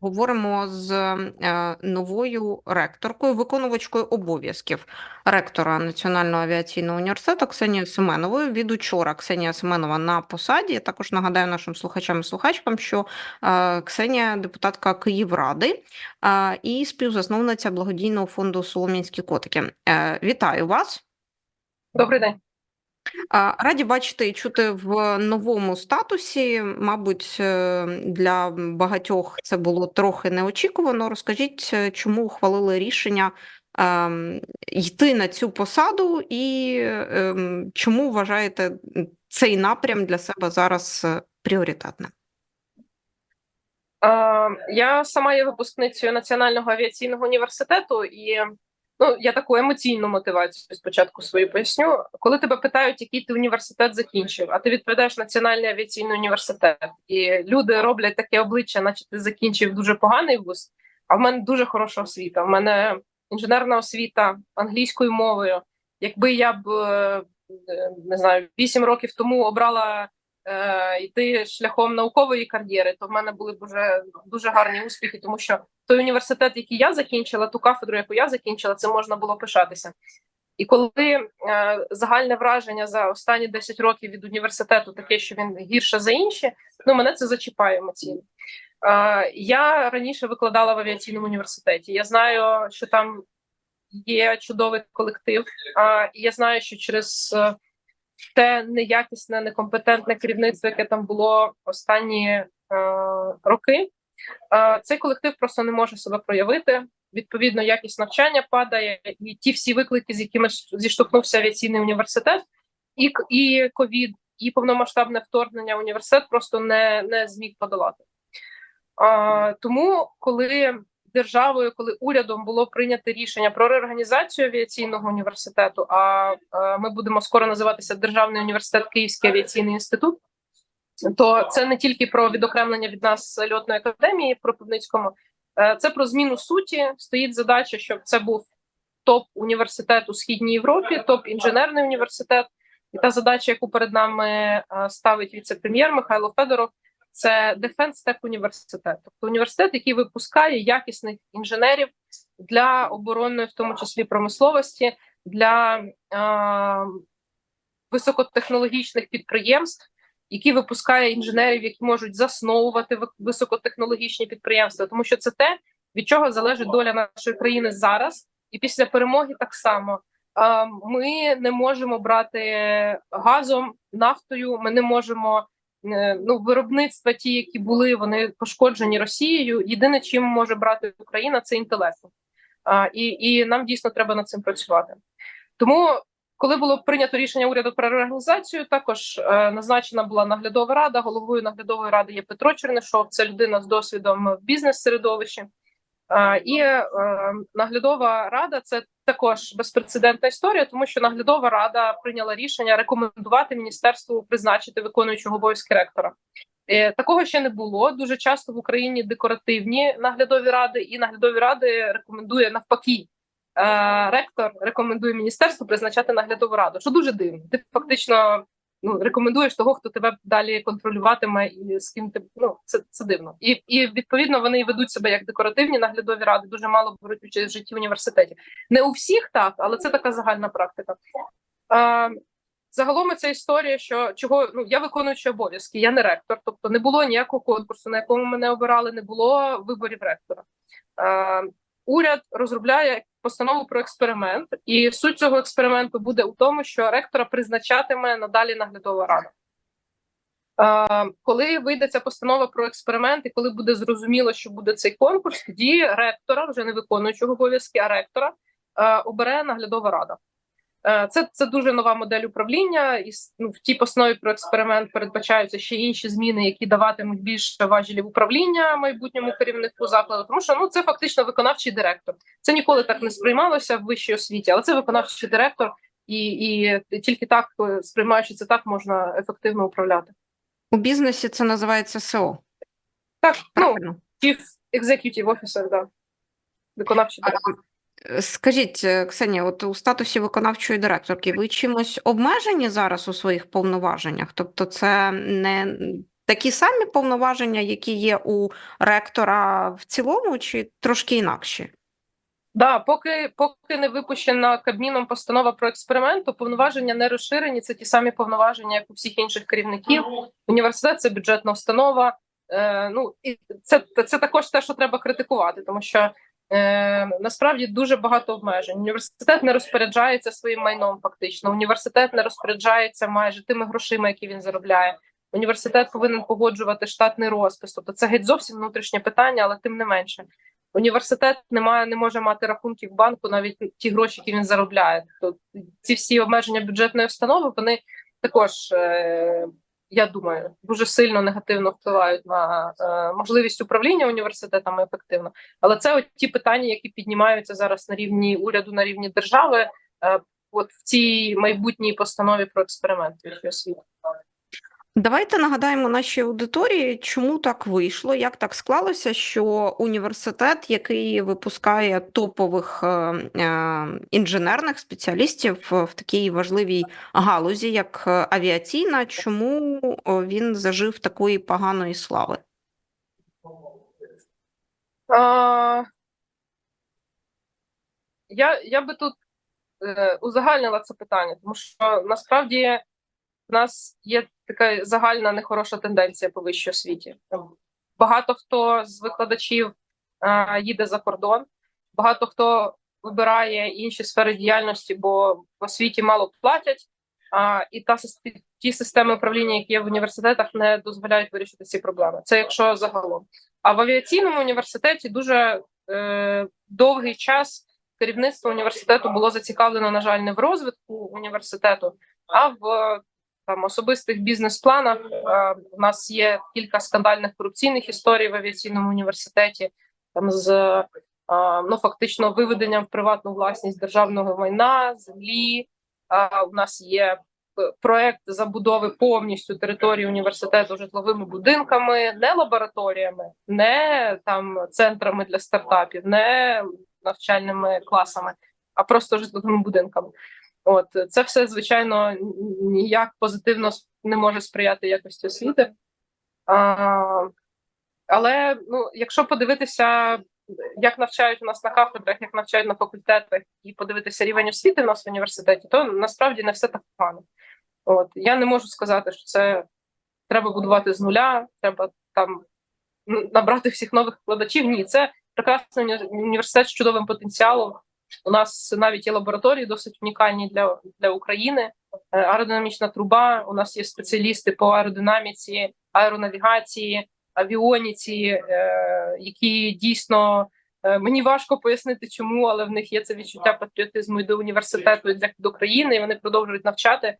говоримо з е, новою ректоркою, виконувачкою обов'язків ректора Національного авіаційного університету Ксенією Семеновою. Від учора Ксенія Семенова на посаді. Я також нагадаю нашим слухачам і слухачкам, що е, Ксенія депутатка Київради е, і співзасновниця благодійного фонду Солом'янські котики. Вітаю вас. Добрий день. Раді бачити і чути в новому статусі. Мабуть, е, для багатьох це було трохи неочікувано. Розкажіть, е, чому ухвалили рішення ем, йти на цю посаду, і ем, чому вважаєте цей напрям для себе зараз е, пріоритетним? Я сама є випускницею Національного авіаційного університету, і ну я таку емоційну мотивацію спочатку свою поясню. Коли тебе питають, який ти університет закінчив, а ти відповідаєш Національний авіаційний університет, і люди роблять таке обличчя, наче ти закінчив дуже поганий вуз. А в мене дуже хороша освіта. В мене інженерна освіта англійською мовою. Якби я б е, не знаю, 8 років тому обрала е, йти шляхом наукової кар'єри, то в мене були дуже дуже гарні успіхи, тому що той університет, який я закінчила, ту кафедру, яку я закінчила, це можна було пишатися. І коли е, загальне враження за останні 10 років від університету таке, що він гірше за інші, ну мене це зачіпає емоційно. Е, я раніше викладала в авіаційному університеті. Я знаю, що там є чудовий колектив. Е, і я знаю, що через е, те неякісне, некомпетентне керівництво, яке там було останні е, роки. Е, цей колектив просто не може себе проявити. Відповідно, якість навчання падає, і ті всі виклики, з якими зіштовхнувся авіаційний університет, і і ковід, і повномасштабне вторгнення університет просто не, не зміг подолати. Е, тому, коли державою, коли урядом було прийнято рішення про реорганізацію авіаційного університету, а е, ми будемо скоро називатися Державний університет Київський авіаційний інститут. То це не тільки про відокремлення від нас льотної академії в Кропивницькому, е, це про зміну суті. Стоїть задача, щоб це був топ університет у східній Європі, топ інженерний університет. І та задача, яку перед нами е, ставить віце-прем'єр Михайло Федоров, це Defense Tech університет, тобто університет, який випускає якісних інженерів для оборонної, в тому числі промисловості, для е, високотехнологічних підприємств, який випускає інженерів, які можуть засновувати високотехнологічні підприємства, тому що це те, від чого залежить доля нашої країни зараз, і після перемоги так само. Е, Ми не можемо брати газом, нафтою. Ми не можемо ну виробництва, ті, які були, вони пошкоджені Росією. Єдине, чим може брати Україна, це інтелектом. А, і, і нам дійсно треба над цим працювати. Тому, коли було прийнято рішення уряду про реорганізацію, також е, назначена була наглядова рада. Головою наглядової ради є Петро Чернишов, це людина з досвідом в бізнес-середовищі. Е, і е, наглядова рада це також безпрецедентна історія, тому що наглядова рада прийняла рішення рекомендувати міністерству призначити виконуючого обов'язки ректора. Е, Такого ще не було. Дуже часто в Україні декоративні наглядові ради, і наглядові ради рекомендує навпаки. е, Ректор рекомендує міністерству призначати наглядову раду, що дуже дивно. Ти фактично ну рекомендуєш того, хто тебе далі контролюватиме, і з ким ти ну це, це дивно. І, і відповідно вони ведуть себе як декоративні наглядові ради, дуже мало беруть участь в житті університетів. Не у всіх так, але це така загальна практика. Е, Загалом ця історія, що чого ну я виконуючий обов'язки, я не ректор, тобто не було ніякого конкурсу, на якому мене обирали, не було виборів ректора. Е, уряд розробляє постанову про експеримент, і суть цього експерименту буде у тому, що ректора призначатиме надалі наглядова рада. Е, коли вийде ця постанова про експеримент, і коли буде зрозуміло, що буде цей конкурс, тоді ректора, вже не виконуючого обов'язки, а ректора е, обере наглядова рада. Е, Це, це дуже нова модель управління, і ну, в тій постанові про експеримент передбачаються ще інші зміни, які даватимуть більше важелів управління майбутньому керівнику закладу. Тому що ну це фактично виконавчий директор. Це ніколи так не сприймалося в вищій освіті, але це виконавчий директор, і, і тільки так, е, сприймаючи це так, можна ефективно управляти. У бізнесі це називається СЕО. Так, ну chief executive officer, да. виконавчий директор. Скажіть, Ксенія, от у статусі виконавчої директорки ви чимось обмежені зараз у своїх повноваженнях? Тобто, це не такі самі повноваження, які є у ректора в цілому, чи трошки інакші? Да, поки поки не випущена Кабміном постанова про експеримент, то повноваження не розширені. Це ті самі повноваження, як у всіх інших керівників. Університет це бюджетна установа. Е, ну і це, це також те, що треба критикувати, тому що е, насправді дуже багато обмежень. Університет не розпоряджається своїм майном. Фактично, університет не розпоряджається майже тими грошима, які він заробляє. Університет повинен погоджувати штатний розпис. Тобто це геть зовсім внутрішнє питання, але тим не менше. Університет не має, не може мати рахунків банку, навіть ті гроші, які він заробляє. То ці всі обмеження бюджетної установи вони також, е, я думаю, дуже сильно негативно впливають на е, можливість управління університетами ефективно. Але це от ті питання, які піднімаються зараз на рівні уряду, на рівні держави, е, от в цій майбутній постанові про експеримент освіти. Давайте нагадаємо нашій аудиторії, чому так вийшло, як так склалося, що університет, який випускає топових е, е, інженерних спеціалістів в в такій важливій галузі, як е, авіаційна, чому він зажив такої поганої слави? А, я, я би тут е, узагальнила це питання, тому що насправді в нас є така загальна нехороша тенденція по вищій освіті. Багато хто з викладачів е, їде за кордон, багато хто вибирає інші сфери діяльності, бо в освіті мало платять, а, і та ті системи управління, які є в університетах, не дозволяють вирішити ці проблеми. Це якщо загалом. А в авіаційному університеті дуже е, довгий час керівництво університету було зацікавлено, на жаль, не в розвитку університету, а в там особистих бізнес-планах. Е, у нас є кілька скандальних корупційних історій в авіаційному університеті, там з е, ну фактично виведенням в приватну власність державного майна, землі. У нас є проект забудови повністю території університету житловими будинками, не лабораторіями, не там центрами для стартапів, не навчальними класами, а просто житловими будинками. От це все звичайно ніяк позитивно не може сприяти якості освіти. А, але ну, якщо подивитися, як навчають у нас на кафедрах, як навчають на факультетах, і подивитися рівень освіти в нас в університеті, то насправді не все так погано. От я не можу сказати, що це треба будувати з нуля, треба там набрати всіх нових викладачів. Ні, це прекрасний університет з чудовим потенціалом. У нас навіть є лабораторії досить унікальні для, для України. Е, Аеродинамічна труба. У нас є спеціалісти по аеродинаміці, аеронавігації, авіоніці, е, які дійсно е, мені важко пояснити, чому, але в них є це відчуття патріотизму і до університету і до країни. І вони продовжують навчати.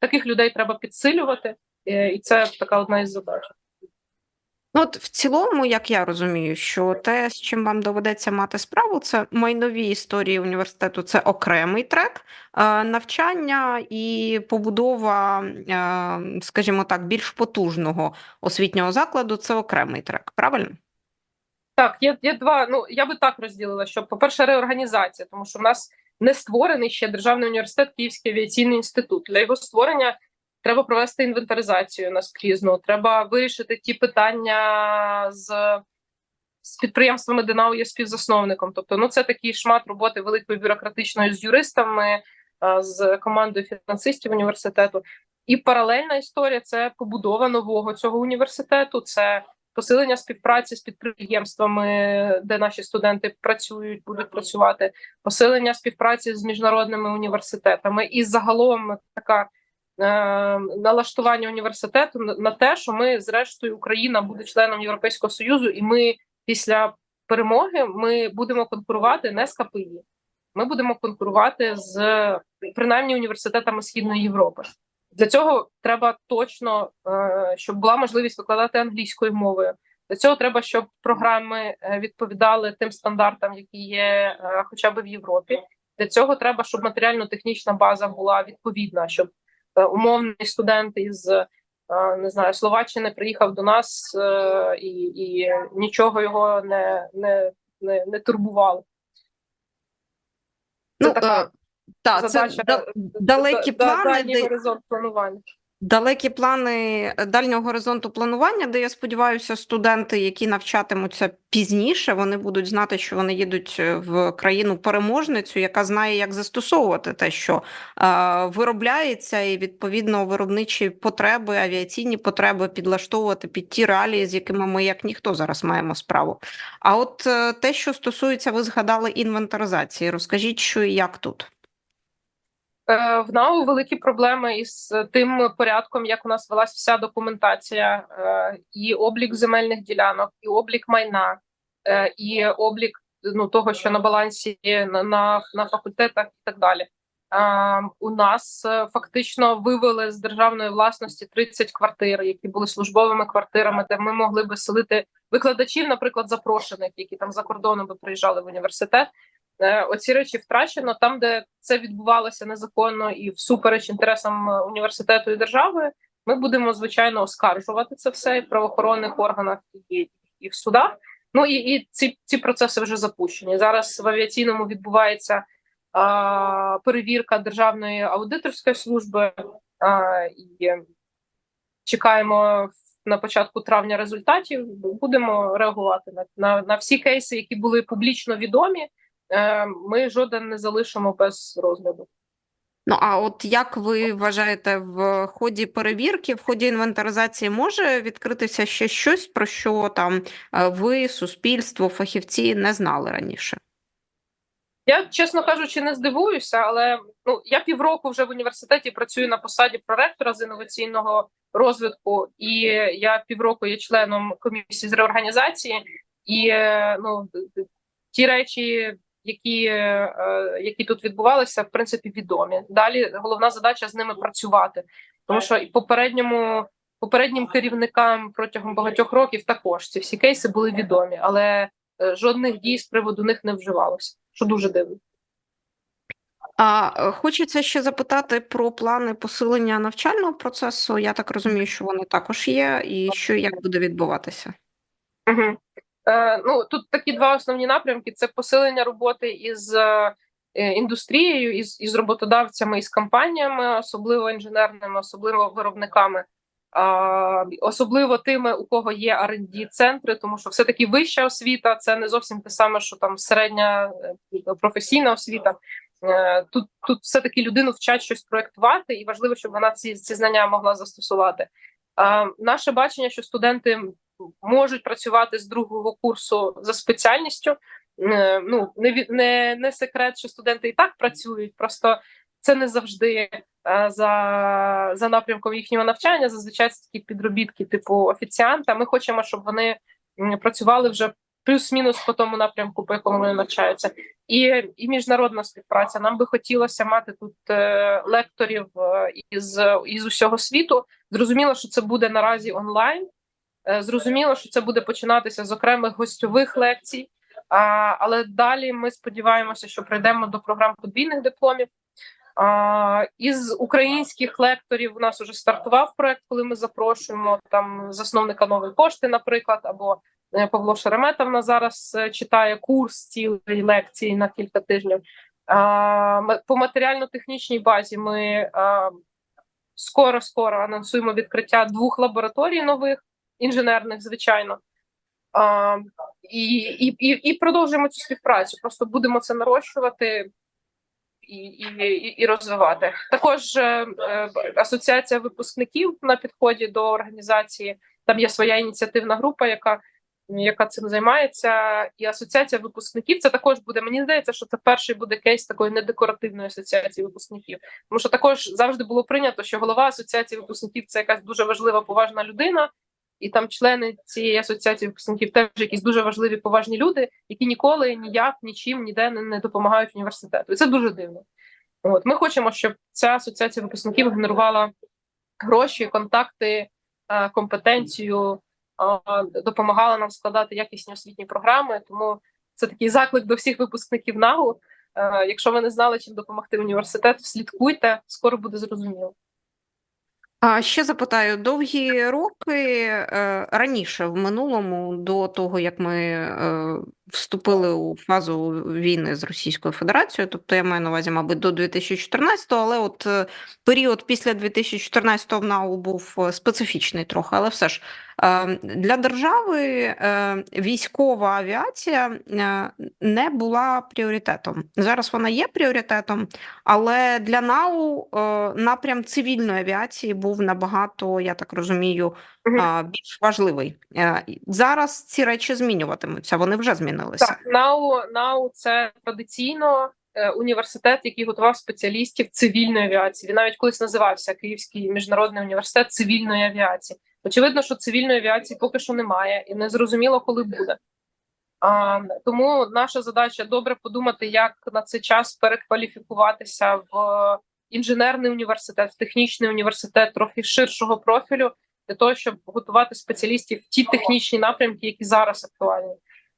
Таких людей треба підсилювати, і це така одна із задач. Ну, от в цілому, як я розумію, що те, з чим вам доведеться мати справу, це майнові історії університету, це окремий трек, е, навчання і побудова, е, скажімо так, більш потужного освітнього закладу це окремий трек, правильно? Так, є, є два. Ну я би так розділила, що, по-перше, реорганізація, тому що в нас не створений ще державний університет Київський авіаційний інститут. Для його створення треба провести інвентаризацію наскрізну. Треба вирішити ті питання з, з підприємствами, де НАУ є співзасновником. Тобто, ну це такий шмат роботи великої бюрократичної з юристами, з командою фінансистів університету. І паралельна історія це побудова нового цього університету. Це посилення співпраці з підприємствами, де наші студенти працюють, будуть працювати, посилення співпраці з міжнародними університетами, і загалом така налаштування університету на, те, що ми, зрештою, Україна буде членом Європейського союзу, і ми після перемоги ми будемо конкурувати не з КПІ, ми будемо конкурувати з принаймні університетами Східної Європи. Для цього треба точно, е, щоб була можливість викладати англійською мовою. Для цього треба, щоб програми е, відповідали тим стандартам, які є е, хоча б в Європі. Для цього треба, щоб матеріально-технічна база була відповідна, щоб е, умовний студент із е, не знаю Словаччини приїхав до нас е, і, і нічого його не, не, не, не турбувало. Це Ну, така е, та, це задача да- далекі да- да- плани, де- горизонт планування. Далекі плани дальнього горизонту планування, де я сподіваюся, студенти, які навчатимуться пізніше, вони будуть знати, що вони їдуть е, в країну переможницю, яка знає, як застосовувати те, що е, виробляється, і відповідно виробничі потреби, авіаційні потреби підлаштовувати під ті реалії, з якими ми як ніхто зараз маємо справу. А от е, те, що стосується, ви згадали інвентаризації, розкажіть, що і як тут. Е, В НАУ великі проблеми із тим порядком, як у нас велась вся документація, е, і облік земельних ділянок, і облік майна, е, і облік ну, того, що на балансі на, на, на факультетах і так далі. У нас фактично вивели з державної власності 30 квартир, які були службовими квартирами, де ми могли би селити викладачів, наприклад, запрошених, які там за кордоном би приїжджали в університет. Е, Оці речі втрачено там, де це відбувалося незаконно і всупереч інтересам е, університету і держави. Ми будемо звичайно оскаржувати це все і в правоохоронних органах і, і в судах. Ну і, і ці, ці процеси вже запущені. Зараз в авіаційному відбувається а, перевірка Державної аудиторської служби а, і чекаємо на початку травня результатів. Будемо реагувати на, на, на всі кейси, які були публічно відомі. Е, Ми жоден не залишимо без розгляду. Ну а от як ви вважаєте, в ході перевірки, в ході інвентаризації може відкритися ще щось, про що там е, ви, суспільство, фахівці не знали раніше? Я, чесно кажучи, не здивуюся, але ну я півроку вже в університеті працюю на посаді проректора з інноваційного розвитку, і я півроку є членом комісії з реорганізації, і е, ну ті речі, які, е, які тут відбувалися, в принципі, відомі. Далі головна задача з ними працювати, тому що і попередньому попереднім керівникам протягом багатьох років також ці всі кейси були відомі, але е, жодних дій з приводу них не вживалося, що дуже дивно. А е, хочеться ще запитати про плани посилення навчального процесу. Я так розумію, що вони також є, і що як буде відбуватися. Угу. Е, ну тут такі два основні напрямки: це посилення роботи із е, індустрією, із, із роботодавцями, із компаніями, особливо інженерними, особливо виробниками, особливо тими, у кого є R&D центри, тому що все таки вища освіта це не зовсім те саме, що там середня е, професійна освіта. Тут тут все таки людину вчать щось проектувати, і важливо, щоб вона ці, ці знання могла застосувати. Наше бачення, що студенти можуть працювати з другого курсу за спеціальністю. Е, Ну не не, не секрет, що студенти і так працюють, просто це не завжди е, за, за напрямком їхнього навчання. Зазвичай це такі підробітки, типу офіціанта. Ми хочемо, щоб вони працювали вже плюс-мінус по тому напрямку, по якому вони навчаються, і, і міжнародна співпраця. Нам би хотілося мати тут е, лекторів із, із усього світу. Зрозуміло, що це буде наразі онлайн. Е, Зрозуміло, що це буде починатися з окремих гостьових лекцій, але далі ми сподіваємося, що прийдемо до програм подвійних дипломів. Із українських лекторів у нас вже стартував проект, коли ми запрошуємо там засновника нової пошти, наприклад, або е, Павло Шеремета в нас зараз е, читає курс цілої лекції на кілька тижнів. По матеріально-технічній базі ми скоро скоро анонсуємо відкриття двох лабораторій нових інженерних, звичайно. А, і, і, і, і продовжуємо цю співпрацю. Просто будемо це нарощувати і, і, і, розвивати. Також е, е, асоціація випускників на підході до організації. Там є своя ініціативна група, яка, яка цим займається. І асоціація випускників це також буде. Мені здається, що це перший буде кейс такої недекоративної асоціації випускників. Тому що також завжди було прийнято, що голова асоціації випускників це якась дуже важлива поважна людина. І там члени цієї асоціації випускників теж якісь дуже важливі поважні люди, які ніколи ніяк нічим ніде не, допомагають університету. І це дуже дивно. От ми хочемо, щоб ця асоціація випускників генерувала гроші, контакти, е, компетенцію, допомагала нам складати якісні освітні програми. Тому це такий заклик до всіх випускників НАГУ. Е, Якщо ви не знали, чим допомогти університету, слідкуйте, скоро буде зрозуміло. А ще запитаю, довгі роки е, раніше, в минулому, до того як ми е, вступили у фазу війни з Російською Федерацією, тобто я маю на увазі, мабуть, до 2014-го, але от е, період після 2014-го в НАУ був е, специфічний трохи, але все ж е, для держави військова авіація не була пріоритетом. Зараз вона є пріоритетом, але для НАУ напрям цивільної авіації був набагато, я так розумію, більш важливий. Зараз ці речі змінюватимуться, вони вже змінилися. Так, НАУ, НАУ це традиційно е, університет, який готував спеціалістів цивільної авіації. Він навіть колись називався Київський міжнародний університет цивільної авіації. Очевидно, що цивільної авіації поки що немає, і не зрозуміло, коли буде. А, тому наша задача добре подумати, як на цей час перекваліфікуватися в інженерний університет, в технічний університет трохи ширшого профілю, для того, щоб готувати спеціалістів в ті технічні напрямки, які зараз актуальні.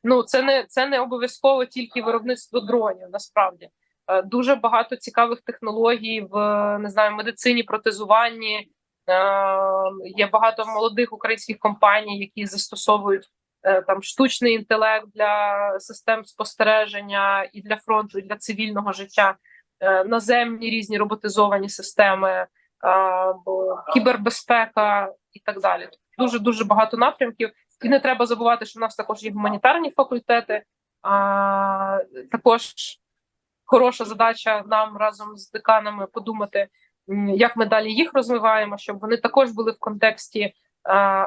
Ну це не це не обов'язково тільки виробництво дронів. Насправді Е, дуже багато цікавих технологій в не знаю медицині, протезуванні. Е, Є багато молодих українських компаній, які застосовують е, там штучний інтелект для систем спостереження і для фронту, і для цивільного життя, наземні різні роботизовані системи, кібербезпека і так далі. Дуже дуже багато напрямків. І не треба забувати, що в нас також є гуманітарні факультети. А, також хороша задача нам разом з деканами подумати, як ми далі їх розвиваємо, щоб вони також були в контексті е,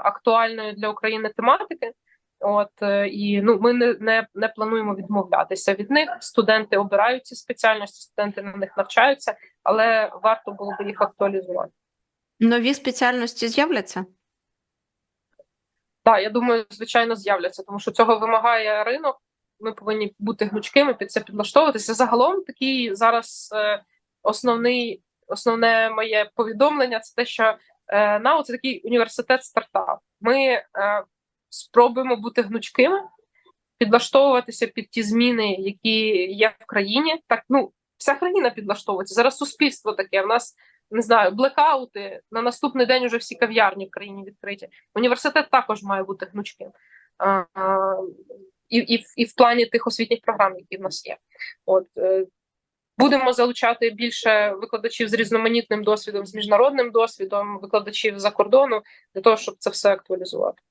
актуальної для України тематики. От е, і ну ми не, не, не плануємо відмовлятися від них. Студенти обирають ці спеціальності, студенти на них навчаються, але варто було би їх актуалізувати. Нові спеціальності з'являться? Так, я думаю, звичайно, з'являться, тому що цього вимагає ринок. Ми повинні бути гнучкими, під це підлаштовуватися. Загалом такий зараз е, основний, основне моє повідомлення це те, що е, НАУ це такий університет стартап. Ми е, спробуємо бути гнучкими, підлаштовуватися під ті зміни, які є в країні. Так, ну вся країна підлаштовується. Зараз суспільство таке. В нас не знаю, блекаути на наступний день уже всі кав'ярні в країні відкриті. Університет також має бути гнучким. І, і, і в плані тих освітніх програм, які в нас є. От е, будемо залучати більше викладачів з різноманітним досвідом, з міжнародним досвідом, викладачів за кордону для того, щоб це все актуалізувати.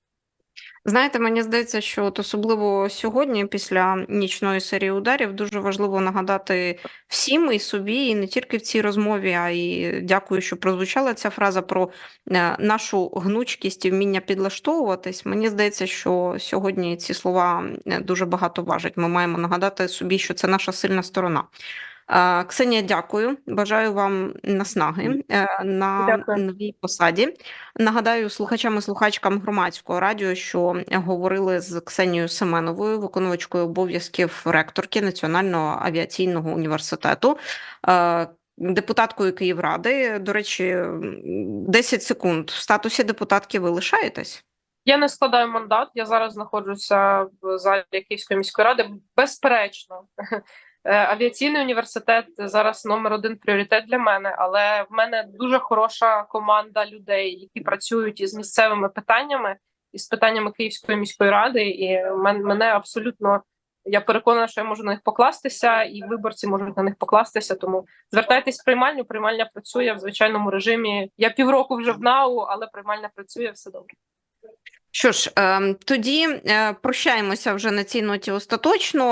Знаєте, мені здається, що от особливо сьогодні, після нічної серії ударів, дуже важливо нагадати всім і собі, і не тільки в цій розмові, а й дякую, що прозвучала ця фраза про е, нашу гнучкість і вміння підлаштовуватись. Мені здається, що сьогодні ці слова е, дуже багато важать. Ми маємо нагадати собі, що це наша сильна сторона. Ксенія, дякую. Бажаю вам наснаги е, на Дякую. новій посаді. Нагадаю слухачам і слухачкам громадського радіо, що говорили з Ксенією Семеновою, виконувачкою обов'язків ректорки Національного авіаційного університету, е, депутаткою Київради. До речі, м, 10 секунд. В статусі депутатки ви лишаєтесь? Я не складаю мандат. Я зараз знаходжуся в залі Київської міської ради. Безперечно, авіаційний університет зараз номер один пріоритет для мене, але в мене дуже хороша команда людей, які працюють із місцевими питаннями і з питаннями Київської міської ради. І мене абсолютно я переконана, що я можу на них покластися, і виборці можуть на них покластися. Тому звертайтесь в приймальню. Приймальня працює в звичайному режимі. Я півроку вже в НАУ, але приймальня працює все добре. Що ж, ем, тоді е, прощаємося вже на цій ноті остаточно.